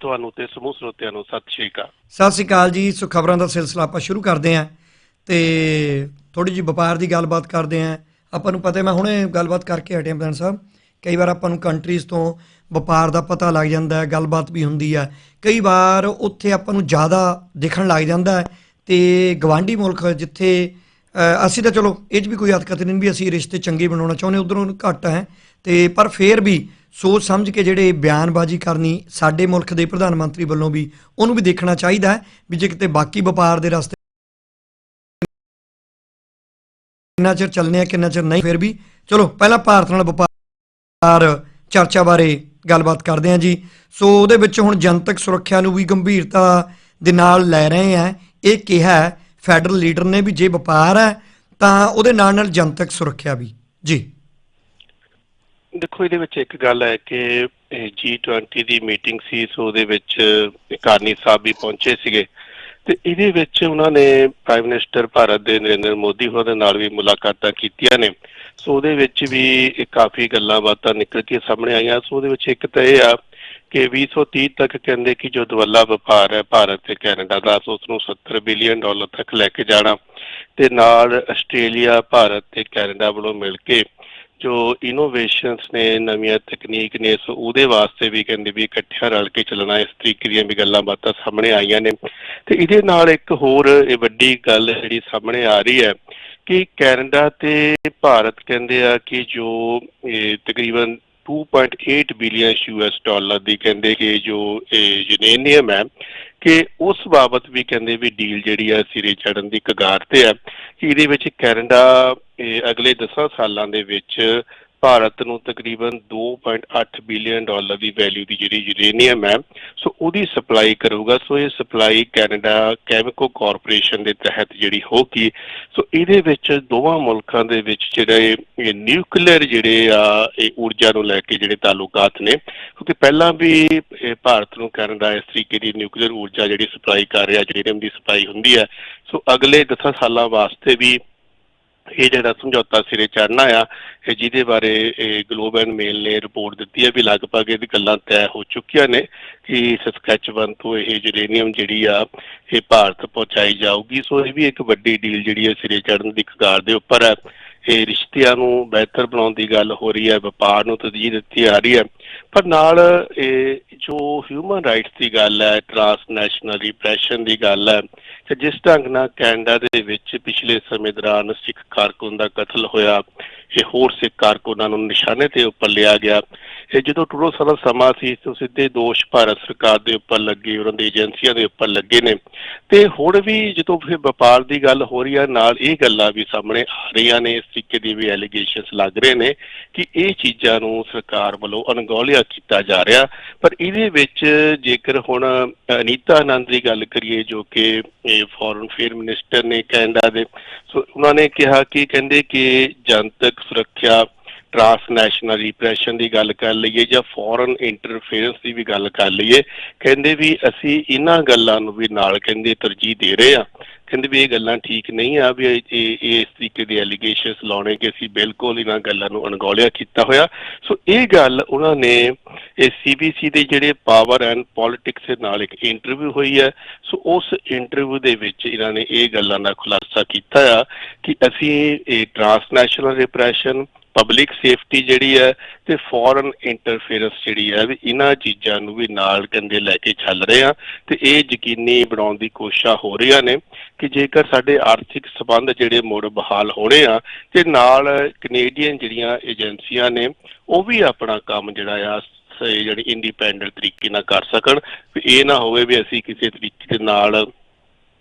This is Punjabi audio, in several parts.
ਤੁਹਾਨੂੰ ਤੇ ਸਮੂਹ ਸਰੋਤਿਆਂ ਨੂੰ ਸਤਿ ਸ਼੍ਰੀ ਅਕਾਲ। ਸਤਿ ਸ਼੍ਰੀ ਅਕਾਲ ਜੀ, ਸੋ ਖਬਰਾਂ ਦਾ ਸਿਲਸਿਲਾ ਆਪਾਂ ਸ਼ੁਰੂ ਕਰਦੇ ਹਾਂ ਤੇ ਥੋੜੀ ਜਿਹੀ ਵਪਾਰ ਦੀ ਗੱਲਬਾਤ ਕਰਦੇ ਹਾਂ। ਆਪਾਂ ਨੂੰ ਪਤਾ ਮੈਂ ਹੁਣੇ ਗੱਲਬਾਤ ਕਰਕੇ ਹਟਿਆ ਪ੍ਰਧਾਨ ਸਾਹਿਬ। ਕਈ ਵਾਰ ਆਪਾਂ ਨੂੰ ਕੰਟਰੀਜ਼ ਤੋਂ ਵਪਾਰ ਦਾ ਪਤਾ ਲੱਗ ਜਾਂਦਾ ਹੈ, ਗੱਲਬਾਤ ਵੀ ਹੁੰਦੀ ਹੈ। ਕਈ ਵਾਰ ਉੱਥੇ ਆਪਾਂ ਨੂੰ ਜ਼ਿਆਦਾ ਦਿਖਣ ਲੱਗ ਜਾਂਦਾ ਹੈ ਤੇ ਗਵਾਂਢੀ ਮੁਲਕ ਜਿੱਥੇ ਅਸੀਂ ਤਾਂ ਚਲੋ, ਇਹ 'ਚ ਵੀ ਕੋਈ ਹੱਥਕਤ ਨਹੀਂ ਵੀ ਅਸੀਂ ਰਿਸ਼ਤੇ ਚੰਗੇ ਬਣਾਉਣਾ ਚਾਹੁੰਦੇ, ਉਧਰੋਂ ਘੱਟ ਹੈ। ਤੇ ਪਰ ਫੇਰ ਵੀ ਸੋਚ ਸਮਝ ਕੇ ਜਿਹੜੇ ਬਿਆਨਬਾਜ਼ੀ ਕਰਨੀ ਸਾਡੇ ਮੁਲਕ ਦੇ ਪ੍ਰਧਾਨ ਮੰਤਰੀ ਵੱਲੋਂ ਵੀ ਉਹਨੂੰ ਵੀ ਦੇਖਣਾ ਚਾਹੀਦਾ ਹੈ ਵੀ ਜੇ ਕਿਤੇ ਬਾਕੀ ਵਪਾਰ ਦੇ ਰਸਤੇ ਕਿੰਨਾ ਚਿਰ ਚੱਲਨੇ ਆ, ਕਿੰਨਾ ਚਿਰ ਨਹੀਂ, ਫਿਰ ਵੀ ਚਲੋ, ਪਹਿਲਾਂ ਭਾਰਤ ਨਾਲ ਵਪਾਰ ਚਰਚਾ ਬਾਰੇ ਗੱਲਬਾਤ ਕਰਦੇ ਹਾਂ ਜੀ। ਸੋ ਉਹਦੇ ਵਿੱਚ ਹੁਣ ਜਨਤਕ ਸੁਰੱਖਿਆ ਨੂੰ ਵੀ ਗੰਭੀਰਤਾ ਦੇ ਨਾਲ ਲੈ ਰਹੇ ਆ। ਇਹ ਕਿਹਾ ਫੈਡਰਲ ਲੀਡਰ ਨੇ ਵੀ ਜੇ ਵਪਾਰ ਹੈ, ਤਾਂ ਉਹਦੇ ਨਾਲ ਨਾਲ ਜਨਤਕ ਸੁਰੱਖਿਆ ਵੀ। ਜੀ। ਦੇਖੋ, ਇਹਦੇ ਵਿੱਚ ਇੱਕ ਗੱਲ ਹੈ ਕਿ G20 ਦੀ ਮੀਟਿੰਗ ਸੀ, ਸੋ ਉਹਦੇ ਵਿੱਚ ਕਾਰਨੀ ਸਾਹਿਬ ਵੀ ਪਹੁੰਚੇ ਸੀਗੇ। ਤੇ ਇਹਦੇ ਵਿੱਚ ਉਹਨਾਂ ਨੇ ਪ੍ਰਾਈਮ ਮਿਨਿਸਟਰ ਭਾਰਤ ਦੇ ਨਰਿੰਦਰ ਮੋਦੀ ਹੋਰਾਂ ਦੇ ਨਾਲ ਵੀ ਮੁਲਾਕਾਤਾਂ ਕੀਤੀਆਂ ਨੇ। ਸੋ ਉਹਦੇ ਵਿੱਚ ਵੀ ਇਹ ਕਾਫੀ ਗੱਲਾਂ ਬਾਤਾਂ ਨਿਕਲ ਕੇ ਸਾਹਮਣੇ ਆਈਆਂ। ਸੋ ਉਹਦੇ ਵਿੱਚ ਇੱਕ ਤਾਂ ਇਹ ਆ ਕਿ 2030 ਤੱਕ ਕਹਿੰਦੇ ਕਿ ਜੋ ਦਵੱਲਾ ਵਪਾਰ ਹੈ, ਭਾਰਤ ਤੇ ਕੈਨੇਡਾ ਦਾ, ਸੋ ਉਸ ਨੂੰ 70 ਬਿਲੀਅਨ ਡਾਲਰ ਤੱਕ ਲੈ ਕੇ ਜਾਣਾ ਤੇ ਨਾਲ ਆਸਟ੍ਰੇਲੀਆ, ਭਾਰਤ ਤੇ ਕੈਨੇਡਾ ਵੱਲੋਂ ਮਿਲ ਕੇ ਜੋ ਇਨੋਵੇਸ਼ਨਸ ਨੇ, ਨਵੀਆਂ ਤਕਨੀਕ ਨੇ, ਸੋ ਉਹਦੇ ਵਾਸਤੇ ਵੀ ਕਹਿੰਦੇ ਵੀ ਇਕੱਠਿਆਂ ਰਲ ਕੇ ਚੱਲਣਾ, ਇਸ ਤਰੀਕੇ ਦੀਆਂ ਵੀ ਗੱਲਾਂ ਬਾਤਾਂ ਸਾਹਮਣੇ ਆਈਆਂ ਨੇ। ਤੇ ਇਹਦੇ ਨਾਲ ਇੱਕ ਹੋਰ ਇਹ ਵੱਡੀ ਗੱਲ ਜਿਹੜੀ ਸਾਹਮਣੇ ਆ ਰਹੀ ਹੈ ਕਿ ਕੈਨੇਡਾ ਤੇ ਭਾਰਤ ਕਹਿੰਦੇ ਆ ਕਿ ਜੋ ਇਹ ਤਕਰੀਬਨ 2.8 ਬਿਲੀਅਨ ਯੂਐਸ ਡਾਲਰ ਦੀ ਕਹਿੰਦੇ ਕਿ ਜੋ ਇਹ ਯੂਰੇਨੀਅਮ ਹੈ ਕਿ ਉਸ ਬਾਬਤ ਵੀ ਕਹਿੰਦੇ ਵੀ ਡੀਲ ਜਿਹੜੀ ਆ ਸਿਰੇ ਚੜਨ ਦੀ ਕਗਾਰ ਤੇ ਹੈ ਇਹਦੇ ਵਿੱਚ ਕੈਨੇਡਾ ਅਗਲੇ 10 ਸਾਲਾਂ ਦੇ ਵਿੱਚ ਭਾਰਤ ਨੂੰ ਤਕਰੀਬਨ 2.8 ਬਿਲੀਅਨ ਡਾਲਰ ਦੀ ਵੈਲਿਊ ਦੀ ਜਿਹੜੀ ਯੂਰੇਨੀਅਮ ਹੈ, ਸੋ ਉਹਦੀ ਸਪਲਾਈ ਕਰੂਗਾ। ਸੋ ਇਹ ਸਪਲਾਈ ਕੈਨੇਡਾ ਕੈਮੀਕੋ ਕਾਰਪੋਰੇਸ਼ਨ ਦੇ ਤਹਿਤ ਜਿਹੜੀ ਹੋਗੀ ਸੋ ਇਹਦੇ ਵਿੱਚ ਦੋਵਾਂ ਮੁਲਕਾਂ ਦੇ ਵਿੱਚ ਜਿਹੜੇ ਇਹ ਨਿਊਕਲੀਅਰ ਜਿਹੜੇ ਆ, ਇਹ ਊਰਜਾ ਨੂੰ ਲੈ ਕੇ ਜਿਹੜੇ ਤਾਲੁਕਾਤ ਨੇ, ਕਿਉਂਕਿ ਪਹਿਲਾਂ ਵੀ ਇਹ ਭਾਰਤ ਨੂੰ ਕੈਨੇਡਾ ਇਸ ਤਰੀਕੇ ਦੀ ਨਿਊਕਲੀਅਰ ਊਰਜਾ ਜਿਹੜੀ ਸਪਲਾਈ ਕਰ ਰਿਹਾ ਯੂਰੇਨੀਅਮ ਦੀ ਸਪਲਾਈ ਹੁੰਦੀ ਹੈ। ਸੋ ਅਗਲੇ 10 ਸਾਲਾਂ ਵਾਸਤੇ ਵੀ ਇਹ ਜਿਹੜਾ ਸਮਝੌਤਾ ਸਿਰੇ ਚੜਨਾ ਆ, ਇਹ ਜਿਹਦੇ ਬਾਰੇ ਇਹ ਗਲੋਬ ਐਂਡ ਮੇਲ ਨੇ ਰਿਪੋਰਟ ਦਿੱਤੀ ਹੈ ਵੀ ਲਗਭਗ ਇਹਦੀ ਗੱਲਾਂ ਤੈਅ ਹੋ ਚੁੱਕੀਆਂ ਨੇ ਕਿ ਸਸਕੈਚਵਨ ਤੋਂ ਇਹ ਯੂਰੇਨੀਅਮ ਜਿਹੜੀ ਆ, ਇਹ ਭਾਰਤ ਪਹੁੰਚਾਈ ਜਾਊਗੀ। ਸੋ ਇਹ ਵੀ ਇੱਕ ਵੱਡੀ ਡੀਲ ਜਿਹੜੀ ਹੈ ਸਿਰੇ ਚੜਨ ਦੀ ਕਗਾਰ ਦੇ ਉੱਪਰ ਹੈ। ਇਹ ਰਿਸ਼ਤਿਆਂ ਨੂੰ ਬਿਹਤਰ ਬਣਾਉਣ ਦੀ ਗੱਲ ਹੋ ਰਹੀ ਹੈ, ਵਪਾਰ ਨੂੰ ਤਰਜੀਹ ਦਿੱਤੀ ਆ ਰਹੀ ਹੈ। ਪਰ ਨਾਲ ਇਹ ਜੋ ਹਿਊਮਨ ਰਾਈਟਸ ਦੀ ਗੱਲ ਹੈ ਟ੍ਰਾਂਸਨੈਸ਼ਨਲ ਰਿਪਰੈਸ਼ਨ ਦੀ ਗੱਲ ਹੈ ਕਿ ਜਿਸ ਢੰਗ ਨਾਲ ਕੈਨੇਡਾ ਦੇ ਵਿੱਚ ਪਿਛਲੇ ਸਮੇਂ ਦੌਰਾਨ ਸਿੱਖ ਕਾਰਕੁਨ ਦਾ ਕਤਲ ਹੋਇਆ, ਇਹ ਹੋਰ ਸਿੱਖ ਕਾਰਕੁਨਾਂ ਨੂੰ ਨਿਸ਼ਾਨੇ ਤੇ ਉੱਪਰ ਲਿਆ ਗਿਆ। ਇਹ ਜਦੋਂ ਟੂਰੋ ਸਾਰਾ ਸਮਾਂ ਸੀ, ਤੋਂ ਸਿੱਧੇ ਦੋਸ਼ ਭਾਰਤ ਸਰਕਾਰ ਦੇ ਉੱਪਰ ਲੱਗੇ, ਉਹਨਾਂ ਦੀ ਏਜੰਸੀਆਂ ਦੇ ਉੱਪਰ ਲੱਗੇ ਨੇ। ਤੇ ਹੁਣ ਵੀ ਜਦੋਂ ਫਿਰ ਵਪਾਰ ਦੀ ਗੱਲ ਹੋ ਰਹੀ ਹੈ ਨਾਲ ਇਹ ਗੱਲਾਂ ਵੀ ਸਾਹਮਣੇ ਆ ਰਹੀਆਂ ਨੇ, ਇਸ ਤਰੀਕੇ ਦੀ ਵੀ ਐਲੀਗੇਸ਼ਨਸ ਲੱਗ ਰਹੇ ਨੇ ਕਿ ਇਹ ਚੀਜ਼ਾਂ ਨੂੰ ਸਰਕਾਰ ਵੱਲੋਂ ਅਣਗੌਲਿਆ ਕੀਤਾ ਜਾ ਰਿਹਾ। ਪਰ ਇਹਦੇ ਵਿੱਚ ਜੇਕਰ ਹੁਣ ਅਨੀਤਾ ਆਨੰਦ ਦੀ ਗੱਲ ਕਰੀਏ, ਜੋ ਕਿ ਫੋਰਨ ਫੇਅਰ ਮਿਨਿਸਟਰ ਨੇ ਕੈਨੇਡਾ ਦੇ, ਸੋ ਉਹਨਾਂ ਨੇ ਕਿਹਾ ਕਿ ਕਹਿੰਦੇ ਕਿ ਜਨਤਕ ਸੁਰੱਖਿਆ ਟ੍ਰਾਂਸਨੈਸ਼ਨਲ ਰਿਪਰੈਸ਼ਨ ਦੀ ਗੱਲ ਕਰ ਲਈਏ ਜਾਂ ਫੋਰਨ ਇੰਟਰਫੇਰੈਂਸ ਦੀ ਵੀ ਗੱਲ ਕਰ ਲਈਏ, ਕਹਿੰਦੇ ਵੀ ਅਸੀਂ ਇਹਨਾਂ ਗੱਲਾਂ ਨੂੰ ਵੀ ਨਾਲ ਕਹਿੰਦੇ ਤਰਜੀਹ ਦੇ ਰਹੇ ਆ ਕਹਿੰਦੇ ਵੀ ਇਹ ਗੱਲਾਂ ਠੀਕ ਨਹੀਂ ਆ, ਵੀ ਇਹ ਇਸ ਤਰੀਕੇ ਦੇ ਐਲੀਗੇਸ਼ਨਸ ਲਾਉਣੇ ਕਿ ਅਸੀਂ ਬਿਲਕੁਲ ਇਹਨਾਂ ਗੱਲਾਂ ਨੂੰ ਅਣਗੌਲਿਆ ਕੀਤਾ ਹੋਇਆ। ਸੋ ਇਹ ਗੱਲ ਉਹਨਾਂ ਨੇ ਇਹ ਸੀਬੀਸੀ ਦੇ ਜਿਹੜੇ ਪਾਵਰ ਐਂਡ ਪੋਲਿਟਿਕਸ ਦੇ ਨਾਲ ਇੱਕ ਇੰਟਰਵਿਊ ਹੋਈ ਹੈ। ਸੋ ਉਸ ਇੰਟਰਵਿਊ ਦੇ ਵਿੱਚ ਇਹਨਾਂ ਨੇ ਇਹ ਗੱਲਾਂ ਦਾ ਖੁਲਾਸਾ ਕੀਤਾ ਆ ਕਿ ਅਸੀਂ ਇਹ ਟ੍ਰਾਂਸਨੈਸ਼ਨਲ ਰਿਪਰੈਸ਼ਨ ਪਬਲਿਕ ਸੇਫਟੀ ਜਿਹੜੀ ਹੈ ਤੇ ਫੋਰਨ ਇੰਟਰਫੇਰੈਂਸ ਜਿਹੜੀ ਹੈ ਵੀ ਇਹਨਾਂ ਚੀਜ਼ਾਂ ਨੂੰ ਵੀ ਨਾਲ ਕਹਿੰਦੇ ਲੈ ਕੇ ਚੱਲ ਰਹੇ ਆ ਤੇ ਇਹ ਯਕੀਨੀ ਬਣਾਉਣ ਦੀ ਕੋਸ਼ਿਸ਼ਾਂ ਹੋ ਰਹੀਆਂ ਨੇ ਕਿ ਜੇਕਰ ਸਾਡੇ ਆਰਥਿਕ ਸਬੰਧ ਜਿਹੜੇ ਮੁੜ ਬਹਾਲ ਹੋਣੇ ਆ ਤੇ ਨਾਲ ਕੈਨੇਡੀਅਨ ਜਿਹੜੀਆਂ ਏਜੰਸੀਆਂ ਨੇ ਉਹ ਵੀ ਆਪਣਾ ਕੰਮ ਜਿਹੜਾ ਆ ਸਹੀ ਜਿਹੜੀ ਇੰਡੀਪੈਂਡੈਂਟ ਤਰੀਕੇ ਨਾਲ ਕਰ ਸਕਣ ਵੀ ਇਹ ਨਾ ਹੋਵੇ ਵੀ ਅਸੀਂ ਕਿਸੇ ਤਰੀਕੇ ਦੇ ਨਾਲ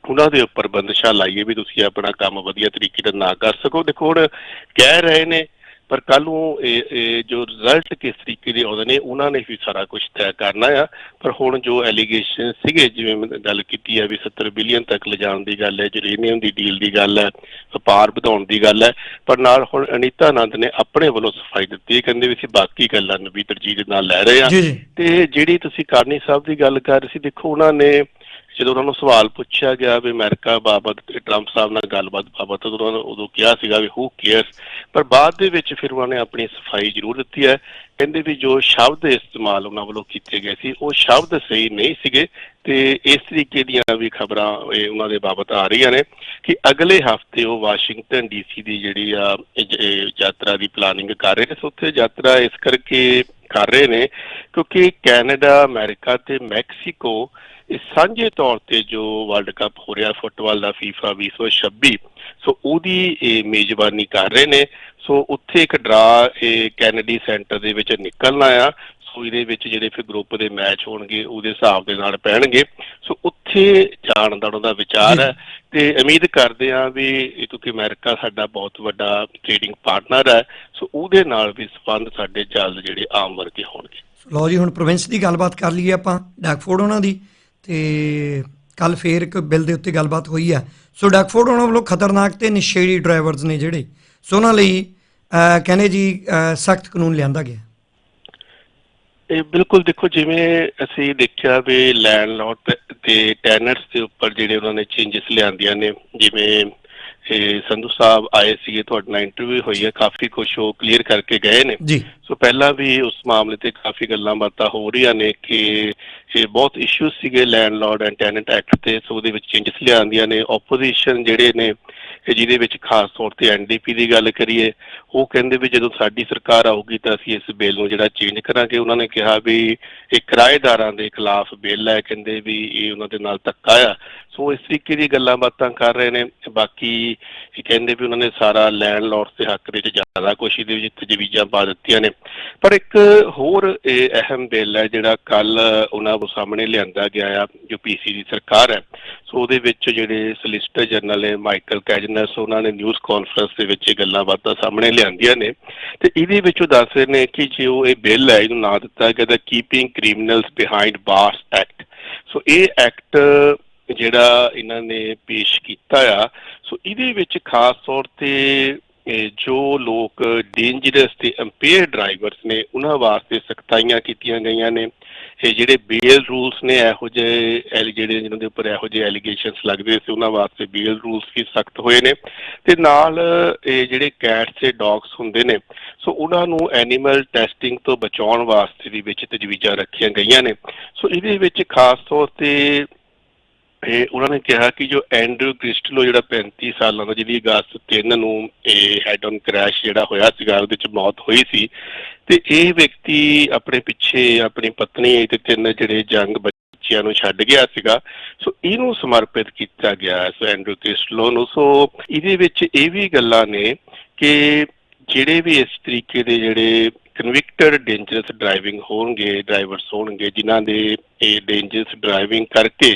ਉਹਨਾਂ ਦੇ ਉੱਪਰ ਬੰਦਸ਼ਾਂ ਲਾਈਏ ਵੀ ਤੁਸੀਂ ਆਪਣਾ ਕੰਮ ਵਧੀਆ ਤਰੀਕੇ ਨਾਲ ਨਾ ਕਰ ਸਕੋ। ਦੇਖੋ ਹੁਣ ਕਹਿ ਰਹੇ ਨੇ ਪਰ ਕੱਲ ਨੂੰ ਇਹ ਜੋ ਰਿਜ਼ਲਟ ਕਿਸ ਤਰੀਕੇ ਦੇ ਆਉਂਦੇ ਨੇ ਉਹਨਾਂ ਨੇ ਵੀ ਸਾਰਾ ਕੁਝ ਤੈਅ ਕਰਨਾ ਆ। ਪਰ ਹੁਣ ਜੋ ਐਲੀਗੇਸ਼ਨ ਸੀਗੇ ਜਿਵੇਂ ਮੈਂ ਗੱਲ ਕੀਤੀ ਹੈ ਵੀ 70 ਬਿਲੀਅਨ ਤੱਕ ਲਿਜਾਣ ਦੀ ਗੱਲ ਹੈ ਯੂਰੇਨੀਅਮ ਦੀ ਡੀਲ ਦੀ ਗੱਲ ਹੈ ਵਪਾਰ ਵਧਾਉਣ ਦੀ ਗੱਲ ਹੈ ਪਰ ਨਾਲ ਹੁਣ ਅਨੀਤਾ ਆਨੰਦ ਨੇ ਆਪਣੇ ਵੱਲੋਂ ਸਫ਼ਾਈ ਦਿੱਤੀ ਹੈ। ਕਹਿੰਦੇ ਵੀ ਅਸੀਂ ਬਾਕੀ ਗੱਲਾਂ ਨੂੰ ਵੀ ਤਰਜੀਹ ਦੇ ਨਾਲ ਲੈ ਰਹੇ ਆ ਤੇ ਜਿਹੜੀ ਤੁਸੀਂ ਕਾਰਨੀ ਸਾਹਿਬ ਦੀ ਗੱਲ ਕਰ ਰਹੇ ਸੀ ਦੇਖੋ ਉਹਨਾਂ ਨੇ ਜਦੋਂ ਉਹਨਾਂ ਨੂੰ ਸਵਾਲ ਪੁੱਛਿਆ ਗਿਆ ਵੀ ਅਮਰੀਕਾ ਬਾਬਤ ਟਰੰਪ ਸਾਹਿਬ ਨਾਲ ਗੱਲਬਾਤ ਬਾਬਤ ਉਹਨਾਂ ਨੇ ਉਦੋਂ ਕਿਹਾ ਸੀਗਾ ਵੀ ਹੂ ਕੇਅਰਸ ਪਰ ਬਾਅਦ ਦੇ ਵਿੱਚ ਫਿਰ ਉਹਨਾਂ ਨੇ ਆਪਣੀ ਸਫ਼ਾਈ ਜ਼ਰੂਰ ਦਿੱਤੀ ਹੈ। ਕਹਿੰਦੇ ਵੀ ਜੋ ਸ਼ਬਦ ਇਸਤੇਮਾਲ ਉਹਨਾਂ ਵੱਲੋਂ ਕੀਤੇ ਗਏ ਸੀ, ਉਹ ਸ਼ਬਦ ਸਹੀ ਨਹੀਂ ਸੀਗੇ ਤੇ ਇਸ ਤਰੀਕੇ ਦੀਆਂ ਵੀ ਖਬਰਾਂ ਇਹ ਉਹਨਾਂ ਦੇ ਬਾਬਤ ਆ ਰਹੀਆਂ ਨੇ ਕਿ ਅਗਲੇ ਹਫ਼ਤੇ ਉਹ ਵਾਸ਼ਿੰਗਟਨ ਡੀਸੀ ਦੀ ਜਿਹੜੀ ਆ ਯਾਤਰਾ ਦੀ ਪਲਾਨਿੰਗ ਕਰ ਰਹੇ ਨੇ। ਸੋ ਉੱਥੇ ਯਾਤਰਾ ਇਸ ਕਰਕੇ ਕਰ ਰਹੇ ਨੇ ਕਿਉਂਕਿ ਕੈਨੇਡਾ, ਅਮਰੀਕਾ ਤੇ ਮੈਕਸੀਕੋ ਇਹ ਸਾਂਝੇ ਤੌਰ ਤੇ ਜੋ ਵਰਲਡ ਕੱਪ ਹੋ ਰਿਹਾ ਫੁੱਟਬਾਲ ਦਾ FIFA 2026 ਸੋ ਉਹਦੀ ਇਹ ਮੇਜ਼ਬਾਨੀ ਕਰ ਰਹੇ ਨੇ। ਸੋ ਉੱਥੇ ਇੱਕ ਡਰਾ ਇਹ ਕੈਨੇਡੀ ਸੈਂਟਰ ਦੇ ਵਿੱਚ ਨਿਕਲਣਾ ਆ ਸੋ ਇਹਦੇ ਵਿੱਚ ਜਿਹੜੇ ਫਿਰ ਗਰੁੱਪ ਦੇ ਮੈਚ ਹੋਣਗੇ ਉਹਦੇ ਹਿਸਾਬ ਦੇ ਨਾਲ ਪੈਣਗੇ। ਸੋ ਉੱਥੇ ਜਾਣ ਦਾ ਉਹਨਾਂ ਦਾ ਵਿਚਾਰ ਹੈ। ਤੇ ਉਮੀਦ ਕਰਦੇ ਆ ਵੀ ਕਿਉਂਕਿ ਅਮਰੀਕਾ ਸਾਡਾ ਬਹੁਤ ਵੱਡਾ ਟ੍ਰੇਡਿੰਗ ਪਾਰਟਨਰ ਹੈ ਸੋ ਉਹਦੇ ਨਾਲ ਵੀ ਸੰਬੰਧ ਸਾਡੇ ਜਲਦ ਜਿਹੜੇ ਆਮ ਵਰਗੇ ਹੋਣਗੇ। ਲਓ ਜੀ ਹੁਣ ਪ੍ਰੋਵਿੰਸ ਦੀ ਗੱਲਬਾਤ ਕਰ ਲਈਏ ਆਪਾਂ ਡੈਕਫੋਰਡ ਉਹਨਾਂ ਦੀ। ਤੇ ਕੱਲ ਫੇਰ ਇੱਕ ਬਿੱਲ ਦੇ ਉੱਤੇ ਗੱਲਬਾਤ ਹੋਈ ਹੈ। ਸੋ ਡੈਕਫੋਰਡ ਉਹਨਾਂ ਵੱਲੋਂ ਖਤਰਨਾਕ ਤੇ ਨਸ਼ੇੜੀ ਡਰਾਈਵਰਸ ਨੇ ਜਿਹੜੇ, ਸੋ ਉਹਨਾਂ ਲਈ ਕਹਿੰਦੇ ਜੀ ਸਖਤ ਕਾਨੂੰਨ ਲਿਆਂਦਾ ਗਿਆ। ਇਹ ਬਿਲਕੁਲ ਦੇਖੋ, ਜਿਵੇਂ ਅਸੀਂ ਦੇਖਿਆ ਵੀ ਲੈਂਡਲੋਰਡ ਤੇ ਟੈਨਰਸ ਦੇ ਉੱਪਰ ਜਿਹੜੇ ਉਹਨਾਂ ਨੇ ਚੇਂਜਸ ਲਿਆਂਦੀਆਂ ਨੇ, ਜਿਵੇਂ ਇਹ ਸੰਧੂ ਸਾਹਿਬ ਆਏ ਸੀਗੇ ਤੁਹਾਡੇ ਨਾਲ ਇੰਟਰਵਿਊ ਹੋਈ ਹੈ ਕਾਫੀ ਕੁਝ ਉਹ ਕਲੀਅਰ ਕਰਕੇ ਗਏ ਨੇ। ਜੀ। ਸੋ ਪਹਿਲਾਂ ਵੀ ਉਸ ਮਾਮਲੇ ਤੇ ਕਾਫੀ ਗੱਲਾਂ ਬਾਤਾਂ ਹੋ ਰਹੀਆਂ ਨੇ ਕਿ ਇਹ ਬਹੁਤ ਇਸ਼ੂ ਸੀਗੇ ਲੈਂਡਲੋਰਡ ਐਂਡ ਟੈਨੈਂਟ ਐਕਟ ਤੇ ਸੋ ਉਹਦੇ ਵਿੱਚ ਚੇਂਜਸ ਲਿਆਂਦੀਆਂ ਨੇ ਆਪੋਜੀਸ਼ਨ ਜਿਹੜੇ ਨੇ ਜਿਹਦੇ ਵਿੱਚ ਖਾਸ ਤੌਰ ਤੇ ਐਨਡੀਪੀ ਦੀ ਗੱਲ ਕਰੀਏ, ਉਹ ਕਹਿੰਦੇ ਵੀ ਜਦੋਂ ਸਾਡੀ ਸਰਕਾਰ ਆਊਗੀ ਤਾਂ ਅਸੀਂ ਇਸ ਬਿੱਲ ਨੂੰ ਜਿਹੜਾ ਚੇਂਜ ਕਰਾਂਗੇ। ਉਹਨਾਂ ਨੇ ਕਿਹਾ ਵੀ ਇਹ ਕਿਰਾਏਦਾਰਾਂ ਦੇ ਖਿਲਾਫ ਬਿੱਲ ਹੈ, ਕਹਿੰਦੇ ਵੀ ਇਹ ਉਹਨਾਂ ਦੇ ਨਾਲ ਧੱਕਾ ਆ। ਸੋ ਇਸ ਤਰੀਕੇ ਦੀ ਗੱਲਾਂ ਬਾਤਾਂ ਕਰ ਰਹੇ ਨੇ। ਬਾਕੀ ਇਹ ਕਹਿੰਦੇ ਵੀ ਉਹਨਾਂ ਨੇ ਸਾਰਾ ਲੈਂਡਲੋਰਡ ਦੇ ਹੱਕ ਦੇ ਵਿੱਚ ਜ਼ਿਆਦਾ ਕੁਛ ਇਹਦੇ ਵਿੱਚ ਤਜਵੀਜ਼ਾਂ ਪਾ ਦਿੱਤੀਆਂ ਨੇ। ਪਰ ਇੱਕ ਹੋਰ, ਇਹ ਅਹਿਮ ਬਿੱਲ ਹੈ ਜਿਹੜਾ ਕੱਲ ਉਹਨਾਂ ਦੇ ਸਾਹਮਣੇ ਲਿਆਂਦਾ ਗਿਆ ਆ, ਜੋ ਪੀਸੀ ਦੀ ਸਰਕਾਰ ਹੈ। ਸੋ ਉਹਦੇ ਵਿੱਚ ਜਿਹੜੇ ਸੋਲਿਸਟਰ ਜਨਰਲ ਹੈ ਮਾਈਕਲ ਕੈਜਨਸ, ਉਹਨਾਂ ਨੇ ਨਿਊਜ਼ ਕਾਨਫਰੰਸ ਦੇ ਵਿੱਚ ਇਹ ਗੱਲਾਂ ਬਾਤਾਂ ਸਾਹਮਣੇ ਲਿਆਂਦੀਆਂ ਨੇ। ਤੇ ਇਹਦੇ ਵਿੱਚ ਉਹ ਦੱਸ ਰਹੇ ਨੇ ਕਿ ਜੇ ਉਹ ਇਹ ਬਿੱਲ ਹੈ, ਇਹਨੂੰ ਨਾਂ ਦਿੱਤਾ ਗਿਆ ਦਾ keeping criminals behind bars act so ਇਹ ਐਕਟ ਜਿਹੜਾ ਇਹਨਾਂ ਨੇ ਪੇਸ਼ ਕੀਤਾ ਆ, ਸੋ ਇਹਦੇ ਵਿੱਚ ਖਾਸ ਤੌਰ ਤੇ ਜੋ ਲੋਕ ਡੇਂਜਰਸ ਤੇ ਅੰਪੇਅਰ ਡਰਾਈਵਰਸ ਨੇ, ਉਹਨਾਂ ਵਾਸਤੇ ਸਖਤਾਈਆਂ ਕੀਤੀਆਂ ਗਈਆਂ ਨੇ। ਇਹ ਜਿਹੜੇ ਬੇਲ ਰੂਲਸ ਨੇ, ਇਹੋ ਜਿਹੇ ਐਲ- ਜਿਹੜੇ ਜਿਹਨਾਂ ਦੇ ਉੱਪਰ ਇਹੋ ਜਿਹੇ ਐਲੀਗੇਸ਼ਨਸ ਲੱਗਦੇ ਸੀ, ਉਹਨਾਂ ਵਾਸਤੇ ਬੇਲ ਰੂਲਸ ਵੀ ਸਖਤ ਹੋਏ ਨੇ। ਤੇ ਨਾਲ ਇਹ ਜਿਹੜੇ ਕੈਟਸ ਤੇ ਡੌਗਸ ਹੁੰਦੇ ਨੇ, ਸੋ ਉਹਨਾਂ ਨੂੰ ਐਨੀਮਲ ਟੈਸਟਿੰਗ ਤੋਂ ਬਚਾਉਣ ਵਾਸਤੇ ਵੀ ਵਿੱਚ ਤਜਵੀਜ਼ਾਂ ਰੱਖੀਆਂ ਗਈਆਂ ਨੇ। ਸੋ ਇਹਦੇ ਵਿੱਚ ਖਾਸ ਤੌਰ ਤੇ ਇਹ ਉਹਨਾਂ ਨੇ ਕਿਹਾ ਕਿ ਜੋ ਐਂਡਰੂ ਕ੍ਰਿਸਟਲੋ ਜਿਹੜਾ 35 ਸਾਲਾਂ ਦਾ ਜਿਹਦੀ ਅਗਸਤ 3 ਨੂੰ ਇਹ ਹੈਡ ਔਨ ਕ੍ਰੈਸ਼ ਜਿਹੜਾ ਹੋਇਆ ਸੀਗਾ, ਉਹਦੇ ਵਿੱਚ ਮੌਤ ਹੋਈ ਸੀ। ਤੇ ਇਹ ਵਿਅਕਤੀ ਆਪਣੇ ਪਿੱਛੇ ਆਪਣੀ ਪਤਨੀ ਤੇ ਤਿੰਨ ਜਿਹੜੇ ਜੰਗ ਬੱਚਿਆਂ ਨੂੰ ਛੱਡ ਗਿਆ ਸੀਗਾ। ਸੋ ਇਹਨੂੰ ਸਮਰਪਿਤ ਕੀਤਾ ਗਿਆ ਸੋ ਐਂਡਰੂ ਕ੍ਰਿਸਟਲੋ ਨੂੰ। ਸੋ ਇਹਦੇ ਵਿੱਚ ਇਹ ਵੀ ਗੱਲਾਂ ਨੇ ਕਿ ਜਿਹੜੇ ਵੀ ਇਸ ਤਰੀਕੇ ਦੇ ਜਿਹੜੇ ਕਨਵਿਕਟਡ ਡੇਂਜਰਸ ਡਰਾਈਵਿੰਗ ਹੋਣਗੇ ਡਰਾਈਵਰਸ ਹੋਣਗੇ, ਜਿਨ੍ਹਾਂ ਦੇ ਇਹ ਡੇਂਜਰਸ ਡਰਾਈਵਿੰਗ ਕਰਕੇ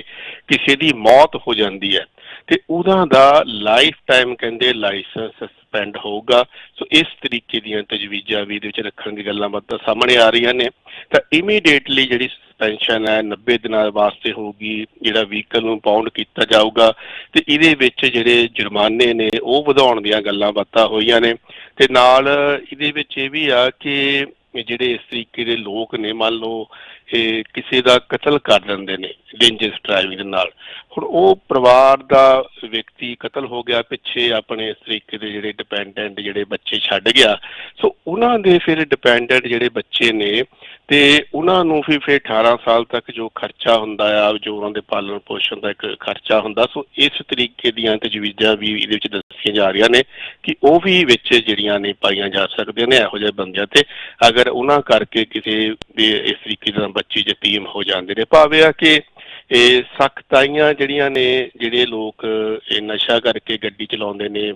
ਕਿਸੇ ਦੀ ਮੌਤ ਹੋ ਜਾਂਦੀ ਹੈ। ਤੇ ਉਹਨਾਂ ਦਾ ਲਾਈਫ ਟਾਈਮ ਕਹਿੰਦੇ ਲਾਇਸੈਂਸ ਸਸਪੈਂਡ ਹੋਊਗਾ। ਸੋ ਇਸ ਤਰੀਕੇ ਦੀਆਂ ਤਜਵੀਜ਼ਾਂ ਵੀ ਇਹਦੇ ਵਿੱਚ ਰੱਖਣ ਦੀ ਗੱਲਾਂ ਬਾਤਾਂ ਸਾਹਮਣੇ ਆ ਰਹੀਆਂ ਨੇ। ਤਾਂ ਇਮੀਡੀਏਟਲੀ ਜਿਹੜੀ ਸਸਪੈਂਸ਼ਨ ਹੈ 90 ਦਿਨਾਂ ਵਾਸਤੇ ਹੋਊਗੀ, ਜਿਹੜਾ ਵਹੀਕਲ ਨੂੰ ਪਾਉਂਡ ਕੀਤਾ ਜਾਊਗਾ ਤੇ ਇਹਦੇ ਵਿੱਚ ਜਿਹੜੇ ਜੁਰਮਾਨੇ ਨੇ, ਉਹ ਵਧਾਉਣ ਦੀਆਂ ਗੱਲਾਂ ਬਾਤਾਂ ਹੋਈਆਂ ਨੇ ਤੇ ਨਾਲ ਇਹਦੇ ਵਿੱਚ ਇਹ ਵੀ ਆ ਕਿ ਜਿਹੜੇ ਇਸ ਤਰੀਕੇ ਦੇ ਲੋਕ ਨੇ, ਮੰਨ ਲਓ, ਇਹ ਕਿਸੇ ਦਾ ਕਤਲ ਕਰ ਦਿੰਦੇ ਨੇ ਡੇਂਜਰਸ ਡਰਾਈਵਿੰਗ ਨਾਲ। ਹੁਣ ਉਹ ਪਰਿਵਾਰ ਦਾ ਵਿਅਕਤੀ ਕਤਲ ਹੋ ਗਿਆ, ਪਿੱਛੇ ਆਪਣੇ ਇਸ ਤਰੀਕੇ ਦੇ ਜਿਹੜੇ ਡਿਪੈਂਡੈਂਟ ਜਿਹੜੇ ਬੱਚੇ ਛੱਡ ਗਿਆ, ਸੋ ਉਹਨਾਂ ਦੇ ਫਿਰ ਡਿਪੈਂਡੈਂਟ ਜਿਹੜੇ ਬੱਚੇ ਨੇ ਤੇ ਉਹਨਾਂ ਨੂੰ ਵੀ ਫਿਰ 18 ਸਾਲ ਤੱਕ ਜੋ ਖਰਚਾ ਹੁੰਦਾ ਆ, ਜੋ ਉਹਨਾਂ ਦੇ ਪਾਲਣ ਪੋਸ਼ਣ ਦਾ ਇੱਕ ਖਰਚਾ ਹੁੰਦਾ, ਸੋ ਇਸ ਤਰੀਕੇ ਦੀਆਂ ਤਜਵੀਜ਼ਾਂ ਵੀ ਇਹਦੇ ਵਿੱਚ ਦੱਸੀਆਂ ਜਾ ਰਹੀਆਂ ਨੇ ਕਿ ਉਹ ਵੀ ਵਿੱਚ ਜਿਹੜੀਆਂ ਨੇ ਪਾਈਆਂ ਜਾ ਸਕਦੀਆਂ ਨੇ ਇਹੋ ਜਿਹੇ ਬੰਦਿਆਂ ਤੇ। ਅਗਰ ਉਹਨਾਂ ਕਰਕੇ ਕਿਸੇ ਦੇ ਇਸ ਤਰੀਕੇ ਨਾਲ ਬੱਚੇ ਯਤੀਮ ਹੋ ਜਾਂਦੇ ਨੇ ਭਾਵੇਂ ਆ ਕਿ ਇਹ ਸਖਤਾਈਆਂ ਜਿਹੜੀਆਂ ਨੇ, ਜਿਹੜੇ ਲੋਕ ਇਹ ਨਸ਼ਾ ਕਰਕੇ ਗੱਡੀ ਚਲਾਉਂਦੇ ਨੇ,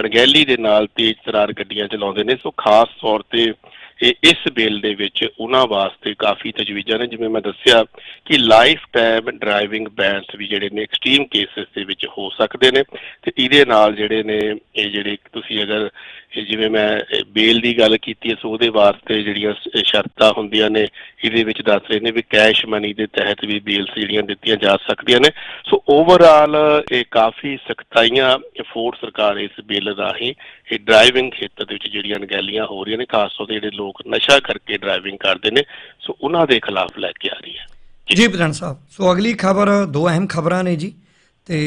ਅਣਗਹਿਲੀ ਦੇ ਨਾਲ ਤੇਜ਼ ਤਰਾਰ ਗੱਡੀਆਂ ਚਲਾਉਂਦੇ ਨੇ, ਸੋ ਖਾਸ ਤੌਰ ਤੇ ਇਸ ਬਿੱਲ ਦੇ ਵਿੱਚ ਉਹਨਾਂ ਵਾਸਤੇ ਕਾਫੀ ਤਜਵੀਜ਼ਾਂ ਨੇ, ਜਿਵੇਂ ਮੈਂ ਦੱਸਿਆ ਕਿ ਲਾਈਫ ਟਾਈਮ ਡਰਾਈਵਿੰਗ ਬੈਨਸ ਵੀ ਜਿਹੜੇ ਨੇ ਐਕਸਟ੍ਰੀਮ ਕੇਸਸ ਦੇ ਵਿੱਚ ਹੋ ਸਕਦੇ ਨੇ ਤੇ ਇਹਦੇ ਨਾਲ ਜਿਹੜੇ ਨੇ ਇਹ ਜਿਹੜੇ ਤੁਸੀਂ ਅਗਰ ਜਿਵੇਂ ਮੈਂ ਬੇਲ ਦੀ ਗੱਲ ਕੀਤੀ ਹੈ, ਸੋ ਉਹਦੇ ਵਾਸਤੇ ਜਿਹੜੀਆਂ ਸ਼ਰਤਾਂ ਹੁੰਦੀਆਂ ਨੇ, ਇਹਦੇ ਵਿੱਚ ਦੱਸ ਰਹੇ ਨੇ ਵੀ ਕੈਸ਼ ਮਨੀ ਦੇ ਤਹਿਤ ਵੀ ਬੇਲਸ ਜਿਹੜੀਆਂ ਦਿੱਤੀਆਂ ਜਾ ਸਕਦੀਆਂ ਨੇ। ਸੋ ਓਵਰਆਲ ਇਹ ਕਾਫੀ ਸਖਤਾਈਆਂ ਫੋਰਡ ਸਰਕਾਰ ਇਸ ਬਿੱਲ ਰਾਹੀਂ ਇਹ ਡਰਾਈਵਿੰਗ ਖੇਤਰ ਦੇ ਵਿੱਚ ਜਿਹੜੀਆਂ ਅਣਗਹਿਲੀਆਂ ਹੋ ਰਹੀਆਂ ਨੇ, ਖਾਸ ਤੌਰ ਤੇ ਜਿਹੜੇ ਲੋਕ ਨਸ਼ਾ ਕਰਕੇ ਡਰਾਈਵਿੰਗ ਕਰਦੇ ਨੇ, ਸੋ ਉਹਨਾਂ ਦੇ ਖਿਲਾਫ ਲੈ ਕੇ ਆ ਰਹੀ ਹੈ। ਜੀ ਪ੍ਰਧਾਨ ਸਾਹਿਬ, ਸੋ ਅਗਲੀ ਖਬਰ, ਦੋ ਅਹਿਮ ਖਬਰਾਂ ਨੇ ਜੀ, ਤੇ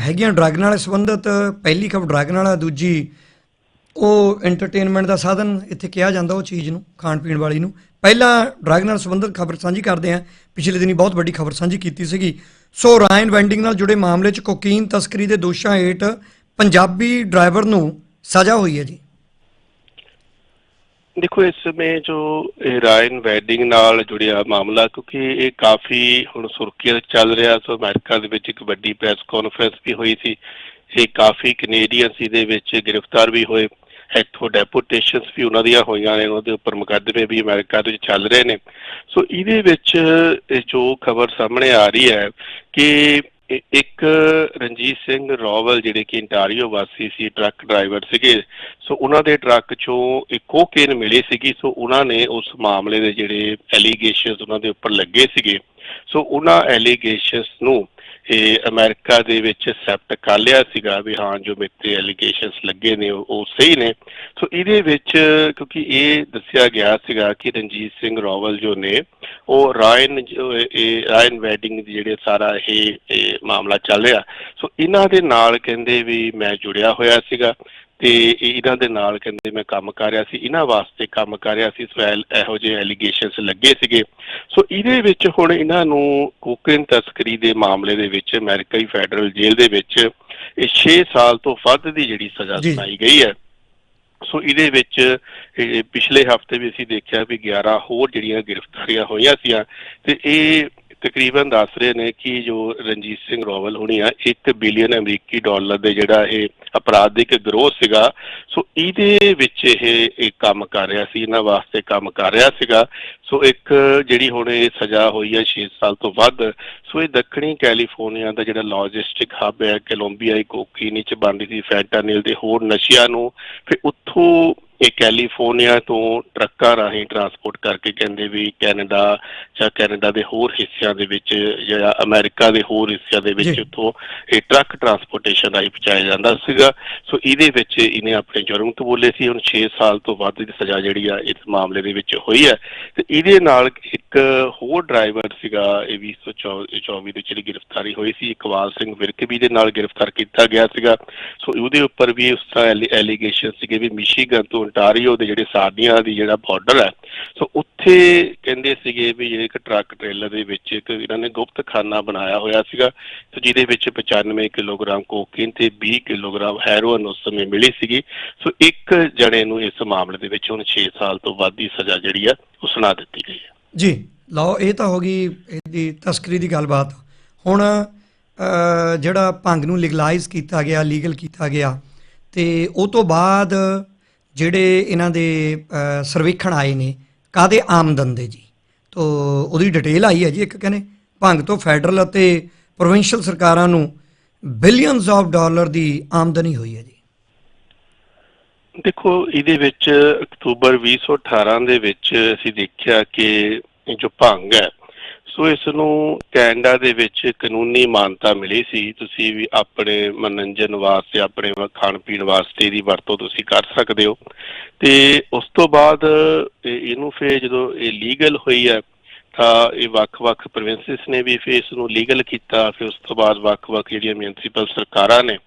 ਹੈਗੀਆਂ ਡਰੱਗ ਨਾਲ ਸੰਬੰਧਿਤ, ਪਹਿਲੀ ਖਬਰ ਡਰੱਗ ਨਾਲ, ਦੂਜੀ ਉਹ ਐਂਟਰਟੇਨਮੈਂਟ ਦਾ ਸਾਧਨ, ਇੱਥੇ ਕਿਹਾ ਜਾਂਦਾ ਉਹ ਚੀਜ਼ ਨੂੰ, ਖਾਣ ਪੀਣ ਵਾਲੀ ਨੂੰ। ਪਹਿਲਾਂ ਡਰੱਗ ਨਾਲ ਸੰਬੰਧਿਤ ਖਬਰ ਸਾਂਝੀ ਕਰਦੇ ਹਾਂ, ਪਿਛਲੇ ਦਿਨੀ ਬਹੁਤ ਵੱਡੀ ਖਬਰ ਸਾਂਝੀ ਕੀਤੀ ਸੀਗੀ। ਸੋ ਰਾਇਨ ਵੈਂਡਿੰਗ ਨਾਲ ਜੁੜੇ ਮਾਮਲੇ 'ਚ ਕੋਕੀਨ ਤਸਕਰੀ ਦੇ ਦੋਸ਼ਾਂ ਹੇਠ ਪੰਜਾਬੀ ਡਰਾਈਵਰ ਨੂੰ ਸਜ਼ਾ ਹੋਈ ਹੈ ਜੀ। ਦੇਖੋ, ਇਸ ਸਮੇਂ ਜੋ, ਇਹ ਰਾਇਨ ਵੈਡਿੰਗ ਨਾਲ ਜੁੜਿਆ ਮਾਮਲਾ, ਕਿਉਂਕਿ ਇਹ ਕਾਫੀ ਹੁਣ ਸੁਰਖੀਆਂ 'ਚ ਚੱਲ ਰਿਹਾ, ਸੋ ਅਮਰੀਕਾ ਦੇ ਵਿੱਚ ਇੱਕ ਵੱਡੀ ਪ੍ਰੈਸ ਕਾਨਫਰੰਸ ਵੀ ਹੋਈ ਸੀ। ਇਹ ਕਾਫੀ ਕੈਨੇਡੀਅਨਸ ਇਹਦੇ ਵਿੱਚ ਗ੍ਰਿਫਤਾਰ ਵੀ ਹੋਏ। ਇੱਥੋਂ ਡੈਪੂਟੇਸ਼ਨਸ ਵੀ ਉਹਨਾਂ ਦੀਆਂ ਹੋਈਆਂ ਨੇ ਉਹਨਾਂ ਦੇ ਉੱਪਰ ਮੁਕੱਦਮੇ ਵੀ ਅਮਰੀਕਾ ਦੇ ਵਿੱਚ ਚੱਲ ਰਹੇ ਨੇ। ਸੋ ਇਹਦੇ ਵਿੱਚ ਇਹ ਜੋ ਖਬਰ ਸਾਹਮਣੇ ਆ ਰਹੀ ਹੈ ਕਿ ਇੱਕ ਰਣਜੀਤ ਸਿੰਘ ਰੋਵਲ ਜਿਹੜੇ ਕਿ ਇੰਟਾਰੀਓ ਵਾਸੀ ਸੀ, ਟਰੱਕ ਡਰਾਈਵਰ ਸੀਗੇ, ਸੋ ਉਹਨਾਂ ਦੇ ਟਰੱਕ ਚੋਂ ਇੱਕ ਕੋਕੇਨ ਮਿਲੀ ਸੀਗੀ, ਸੋ ਉਹਨਾਂ ਨੇ ਉਸ ਮਾਮਲੇ ਦੇ ਜਿਹੜੇ ਐਲੀਗੇਸ਼ਨਸ ਉਹਨਾਂ ਦੇ ਉੱਪਰ ਲੱਗੇ ਸੀਗੇ। ਸੋ ਉਹਨਾਂ ਐਲੀਗੇਸ਼ਨਸ ਨੂੰ ਇਹ ਅਮਰੀਕਾ ਦੇ ਵਿੱਚ ਐਕਸੈਪਟ ਕਰ ਲਿਆ ਸੀਗਾ ਵੀ ਹਾਂ, ਜੋ ਮੇਰੇ ਤੇ ਐਲੀਗੇਸ਼ਨਸ ਲੱਗੇ ਨੇ, ਉਹ ਸਹੀ ਨੇ। ਸੋ ਇਹਦੇ ਵਿੱਚ ਕਿਉਂਕਿ ਇਹ ਦੱਸਿਆ ਗਿਆ ਸੀਗਾ ਕਿ ਰਣਜੀਤ ਸਿੰਘ ਰੋਵਲ ਜੋ ਨੇ, ਉਹ ਰਾਇਨ ਜੋ ਇਹ- ਇਹ ਰਾਇਨ ਵੈਡਿੰਗ ਦੀ ਜਿਹੜੇ ਸਾਰਾ ਇਹ ਮਾਮਲਾ ਚੱਲ ਰਿਹਾ। ਸੋ ਇਹਨਾਂ ਦੇ ਨਾਲ ਕਹਿੰਦੇ ਵੀ ਮੈਂ ਜੁੜਿਆ ਹੋਇਆ ਸੀਗਾ। ਤੇ ਇਹ- ਇਹਨਾਂ ਦੇ ਨਾਲ ਕਹਿੰਦੇ ਮੈਂ ਕੰਮ ਕਰ ਰਿਹਾ ਸੀ ਇਹਨਾਂ ਵਾਸਤੇ ਕੰਮ ਕਰ ਰਿਹਾ ਸੀ ਸੋ ਇਹੋ ਜਿਹੇ ਐਲੀਗੇਸ਼ਨਸ ਲੱਗੇ ਸੀਗੇ ਸੋ ਇਹਦੇ ਵਿੱਚ ਹੁਣ ਇਹਨਾਂ ਨੂੰ ਕੋਕੇਨ ਤਸਕਰੀ ਦੇ ਮਾਮਲੇ ਦੇ ਵਿੱਚ ਅਮਰੀਕਾਈ ਫੈਡਰਲ ਜੇਲ੍ਹ ਦੇ ਵਿੱਚ ਇਹ 6 ਸਾਲ ਤੋਂ ਵੱਧ ਦੀ ਜਿਹੜੀ ਸਜ਼ਾ। ਸੁਣਾਈ ਗਈ ਹੈ ਸੋ ਇਹਦੇ ਵਿੱਚ ਪਿਛਲੇ ਹਫ਼ਤੇ ਵੀ ਅਸੀਂ ਦੇਖਿਆ ਵੀ 11 ਹੋਰ ਜਿਹੜੀਆਂ ਗ੍ਰਿਫਤਾਰੀਆਂ ਹੋਈਆਂ ਸੀਆਂ ਤੇ ਇਹ ਤਕਰੀਬਨ ਦੱਸ ਰਹੇ ਨੇ ਕਿ ਜੋ ਰਣਜੀਤ ਸਿੰਘ ਰੋਵਲ ਹੋਣੀ ਆ 1 ਬਿਲੀਅਨ ਅਮਰੀਕੀ ਡਾਲਰ ਦੇ ਜਿਹੜਾ ਇਹ ਅਪਰਾਧਿਕ ਗਰੋਹ ਸੀਗਾ। ਸੋ ਇਹਦੇ ਵਿੱਚ ਇਹ ਇਹ ਕੰਮ ਕਰ ਰਿਹਾ ਸੀ, ਇਹਨਾਂ ਵਾਸਤੇ ਕੰਮ ਕਰ ਰਿਹਾ ਸੀਗਾ। ਸੋ ਇੱਕ ਜਿਹੜੀ ਹੁਣ ਇਹ ਸਜ਼ਾ ਹੋਈ ਹੈ 6 ਸਾਲ ਤੋਂ ਵੱਧ ਸੋ ਇਹ ਦੱਖਣੀ ਕੈਲੀਫੋਰਨੀਆ ਦਾ ਜਿਹੜਾ ਲੌਜਿਸਟਿਕ ਹੱਬ ਹੈ ਕੋਲੰਬੀਆ ਕੋਕੀਨੀ ਚ ਬਣਦੀ ਸੀ ਫੈਂਟਾਨਿਲ ਦੇ ਹੋਰ ਨਸ਼ਿਆਂ ਨੂੰ ਫਿਰ ਉੱਥੋਂ ਇਹ ਕੈਲੀਫੋਰਨੀਆ ਤੋਂ ਟਰੱਕਾਂ ਰਾਹੀਂ ਟਰਾਂਸਪੋਰਟ ਕਰਕੇ ਕਹਿੰਦੇ ਵੀ ਕੈਨੇਡਾ ਜਾਂ ਕੈਨੇਡਾ ਦੇ ਹੋਰ ਹਿੱਸਿਆਂ ਦੇ ਵਿੱਚ ਜਾਂ ਅਮਰੀਕਾ ਦੇ ਹੋਰ ਹਿੱਸਿਆਂ ਦੇ ਵਿੱਚ। ਉੱਥੋਂ ਇਹ ਟਰੱਕ ਟਰਾਂਸਪੋਰਟੇਸ਼ਨ ਰਾਹੀਂ ਪਹੁੰਚਾਇਆ ਜਾਂਦਾ ਸੀਗਾ ਸੋ ਇਹਦੇ ਵਿੱਚ ਇਹਨੇ ਆਪਣੇ ਜੁਰਮ ਕਬੂਲੇ ਸੀ ਹੁਣ 6 ਸਾਲ ਤੋਂ ਵੱਧ ਦੀ ਸਜ਼ਾ ਜਿਹੜੀ ਆ ਇਸ ਮਾਮਲੇ ਦੇ ਵਿੱਚ ਹੋਈ ਹੈ ਤੇ ਇਹਦੇ ਨਾਲ ਇੱਕ ਹੋਰ ਡਰਾਈਵਰ ਸੀਗਾ, ਇਹ 2024 ਦੇ ਜਿਹੜੀ ਗ੍ਰਿਫਤਾਰੀ ਹੋਈ ਸੀ, ਇਕਬਾਲ ਸਿੰਘ ਵਿਰਕ ਵੀ ਦੇ ਨਾਲ ਗ੍ਰਿਫਤਾਰ ਕੀਤਾ ਗਿਆ ਸੀਗਾ। ਸੋ ਉਹਦੇ ਉੱਪਰ ਵੀ ਉਸ ਤਰ੍ਹਾਂ ਐਲੀਗੇਸ਼ਨ ਸੀਗੇ ਵੀ ਮਿਸ਼ੀਗਨ ਤੋਂ ontario ਦੇ ਜਿਹੜੇ ਸਾਡੀਆਂ ਦੀ ਜਿਹੜਾ ਬਾਰਡਰ ਹੈ। ਸੋ ਉੱਥੇ ਕਹਿੰਦੇ ਸੀਗੇ ਵੀ ਜਿਹੜੇ ਇੱਕ ਟਰੱਕ ਟ੍ਰੇਲਰ ਦੇ ਵਿੱਚ ਇੱਕ ਇਹਨਾਂ ਨੇ ਗੁਪਤ ਖਾਨਾ ਬਣਾਇਆ ਹੋਇਆ ਸੀਗਾ, ਤੇ ਜਿਹਦੇ ਵਿੱਚ 95 ਕਿਲੋਗ੍ਰਾਮ ਕੋਕੀਨ ਤੇ 20 ਕਿਲੋਗ੍ਰਾਮ ਹੈਰੋਇਨ ਉਸ ਸਮੇਂ ਮਿਲੀ ਸੀਗੀ। ਸੋ ਇੱਕ ਜਣੇ ਨੂੰ ਇਸ ਮਾਮਲੇ ਦੇ ਵਿੱਚ ਹੁਣ 6 ਸਾਲ ਤੋਂ ਵੱਧ ਦੀ ਸਜ਼ਾ ਜਿਹੜੀ ਆ ਉਹ ਸੁਣਾ ਦਿੱਤੀ ਗਈ ਹੈ। ਜੀ, ਲਓ, ਇਹ ਤਾਂ ਹੋ ਗਈ ਇਹਦੀ ਤਸਕਰੀ ਦੀ ਗੱਲਬਾਤ। ਹੁਣ ਜਿਹੜਾ ਭੰਗ ਨੂੰ ਲੀਗਲਾਈਜ਼ ਕੀਤਾ ਗਿਆ ਲੀਗਲ ਕੀਤਾ ਗਿਆ, ਤੇ ਉਹ ਤੋਂ ਬਾਅਦ ਜਿਹੜੇ ਇਹਨਾਂ ਦੇ ਸਰਵੇਖਣ ਆਏ ਨੇ ਕਾਦੇ ਆਮਦਨ ਦੇ ਜੀ? ਤੋ, ਉਹਦੀ ਡਿਟੇਲ ਆਈ ਹੈ ਜੀ ਇੱਕ ਕਹਿੰਦੇ, ਭੰਗ ਤੋਂ ਫੈਡਰਲ ਅਤੇ ਪ੍ਰੋਵਿੰਸ਼ੀਅਲ ਸਰਕਾਰਾਂ ਨੂੰ ਬਿਲੀਅਨਸ ਆਫ ਡਾਲਰ ਦੀ ਆਮਦਨੀ ਹੋਈ ਹੈ ਜੀ। ਦੇਖੋ, ਇਹਦੇ ਵਿੱਚ ਅਕਤੂਬਰ 2018 ਦੇ ਵਿੱਚ ਅਸੀਂ ਦੇਖਿਆ ਕਿ ਜੋ ਭੰਗ ਹੈ, ਸੋ ਇਸ ਨੂੰ ਕੈਨੇਡਾ ਦੇ ਵਿੱਚ ਕਾਨੂੰਨੀ ਮਾਨਤਾ ਮਿਲੀ ਸੀ। ਤੁਸੀਂ ਵੀ ਆਪਣੇ ਮਨੋਰੰਜਨ ਵਾਸਤੇ, ਆਪਣੇ ਖਾਣ ਪੀਣ ਵਾਸਤੇ ਇਹਦੀ ਵਰਤੋਂ ਤੁਸੀਂ ਕਰ ਸਕਦੇ ਹੋ। ਤੇ ਉਸ ਤੋਂ ਬਾਅਦ ਇਹਨੂੰ ਫਿਰ ਜਦੋਂ ਇਹ ਲੀਗਲ ਹੋਈ ਹੈ, ਤਾਂ ਇਹ ਵੱਖ-ਵੱਖ ਪ੍ਰੋਵਿੰਸਿਸ ਨੇ ਵੀ ਫਿਰ ਇਸ ਨੂੰ ਲੀਗਲ ਕੀਤਾ। ਫਿਰ ਉਸ ਤੋਂ ਬਾਅਦ ਵੱਖ-ਵੱਖ ਜਿਹੜੀਆਂ ਮਿਊਨਿਸਪਲ ਸਰਕਾਰਾਂ ਨੇ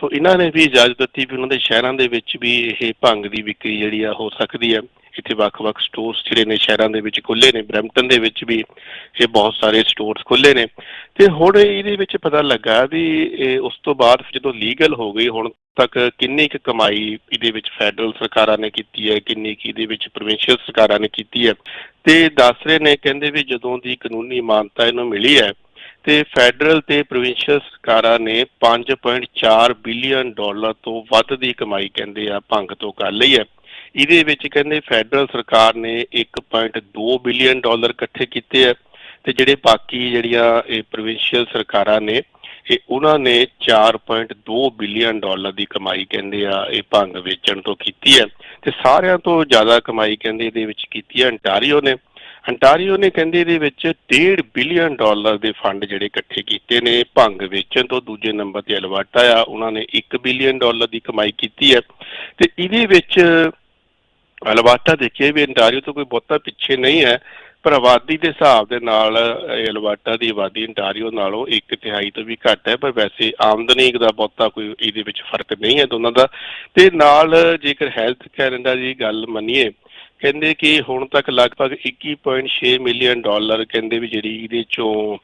ਸੋ ਇਹਨਾਂ ਨੇ ਵੀ ਇਜਾਜ਼ਤ ਦਿੱਤੀ ਵੀ ਉਹਨਾਂ ਦੇ ਸ਼ਹਿਰਾਂ ਦੇ ਵਿੱਚ ਵੀ ਇਹ ਭੰਗ ਦੀ ਵਿਕਰੀ ਜਿਹੜੀ ਆ ਹੋ ਸਕਦੀ ਹੈ ਇੱਥੇ ਵੱਖ-ਵੱਖ ਸਟੋਰਸ ਜਿਹੜੇ ਨੇ ਸ਼ਹਿਰਾਂ ਦੇ ਵਿੱਚ ਖੁੱਲੇ ਨੇ, ਬਰੈਂਪਟਨ ਦੇ ਵਿੱਚ ਵੀ ਇਹ ਬਹੁਤ ਸਾਰੇ ਸਟੋਰਸ ਖੁੱਲੇ ਨੇ। ਤੇ ਹੁਣ ਇਹਦੇ ਵਿੱਚ ਪਤਾ ਲੱਗਾ ਵੀ ਇਹ ਉਸ ਤੋਂ ਬਾਅਦ ਜਦੋਂ ਲੀਗਲ ਹੋ ਗਈ, ਹੁਣ ਤੱਕ ਕਿੰਨੀ ਕੁ ਕਮਾਈ ਇਹਦੇ ਵਿੱਚ ਫੈਡਰਲ ਸਰਕਾਰਾਂ ਨੇ ਕੀਤੀ ਹੈ, ਕਿੰਨੀ ਕੁ ਇਹਦੇ ਵਿੱਚ ਪ੍ਰੋਵਿੰਸ਼ੀਅਲ ਸਰਕਾਰਾਂ ਨੇ ਕੀਤੀ ਹੈ। ਤੇ ਦੱਸ ਰਹੇ ਨੇ, ਕਹਿੰਦੇ ਵੀ ਜਦੋਂ ਦੀ ਕਾਨੂੰਨੀ ਮਾਨਤਾ ਇਹਨੂੰ ਮਿਲੀ ਹੈ ਤੇ ਫੈਡਰਲ ਤੇ ਪ੍ਰੋਵਿੰਸ਼ੀਅਲ ਸਰਕਾਰਾਂ ਨੇ 5.4 ਬਿਲੀਅਨ ਡਾਲਰ ਤੋਂ ਵੱਧ ਦੀ ਕਮਾਈ ਕਹਿੰਦੇ ਆ, ਭੰਗ ਤੋਂ ਕਰ ਲਈ ਹੈ। ਇਹਦੇ ਵਿੱਚ ਕਹਿੰਦੇ ਫੈਡਰਲ ਸਰਕਾਰ ਨੇ 1.2 ਬਿਲੀਅਨ ਡਾਲਰ ਇਕੱਠੇ ਕੀਤੇ ਆ ਤੇ ਜਿਹੜੇ ਬਾਕੀ ਜਿਹੜੀਆਂ ਇਹ ਪ੍ਰੋਵਿੰਸ਼ੀਅਲ ਸਰਕਾਰਾਂ ਨੇ, ਇਹ ਉਹਨਾਂ ਨੇ 4.2 ਬਿਲੀਅਨ ਡਾਲਰ ਦੀ ਕਮਾਈ ਕਹਿੰਦੇ ਆ, ਇਹ ਭੰਗ ਵੇਚਣ ਤੋਂ ਕੀਤੀ ਹੈ। ਤੇ ਸਾਰਿਆਂ ਤੋਂ ਜ਼ਿਆਦਾ ਕਮਾਈ ਕਹਿੰਦੇ ਇਹਦੇ ਵਿੱਚ ਕੀਤੀ ਹੈ, ਅੰਟਾਰੀਓ ਨੇ। ਅੰਟਾਰੀਓ ਨੇ ਕਹਿੰਦੇ ਇਹਦੇ ਵਿੱਚ 1.5 ਬਿਲੀਅਨ ਡਾਲਰ ਦੇ ਫੰਡ ਜਿਹੜੇ ਇਕੱਠੇ ਕੀਤੇ ਨੇ, ਭੰਗ ਵੇਚਣ ਤੋਂ ਦੂਜੇ ਨੰਬਰ ਤੇ ਅਲਬਰਟਾ ਆ, ਉਹਨਾਂ ਨੇ 1 ਬਿਲੀਅਨ ਡਾਲਰ ਦੀ ਕਮਾਈ ਕੀਤੀ ਹੈ। ਤੇ ਇਹਦੇ ਵਿੱਚ ਅਲਬਰਟਾ ਦੇਖੀਏ ਵੀ ਅੰਟਾਰੀਓ ਤੋਂ ਕੋਈ ਬਹੁਤਾ ਪਿੱਛੇ ਨਹੀਂ ਹੈ, ਪਰ ਆਬਾਦੀ ਦੇ ਹਿਸਾਬ ਦੇ ਨਾਲ ਇਹ ਅਲਬਰਟਾ ਦੀ ਆਬਾਦੀ ਅੰਟਾਰੀਓ ਨਾਲੋਂ ਇੱਕ ਤਿਹਾਈ ਤੋਂ ਵੀ ਘੱਟ ਹੈ, ਪਰ ਵੈਸੇ ਆਮਦਨੀ ਦਾ ਬਹੁਤਾ ਕੋਈ ਇਹਦੇ ਵਿੱਚ ਫ਼ਰਕ ਨਹੀਂ ਹੈ ਦੋਨਾਂ ਦਾ। ਤੇ ਨਾਲ ਜੇਕਰ ਹੈਲਥ ਕੈਨੇਡਾ ਦੀ ਗੱਲ ਮੰਨੀਏ ਕਹਿੰਦੇ ਕਿ ਹੁਣ ਤੱਕ ਲਗਭਗ 21.6 ਮਿਲੀਅਨ ਡਾਲਰ ਕਹਿੰਦੇ ਵੀ ਜਿਹੜੀ ਇਹਦੇ ਚੋਂ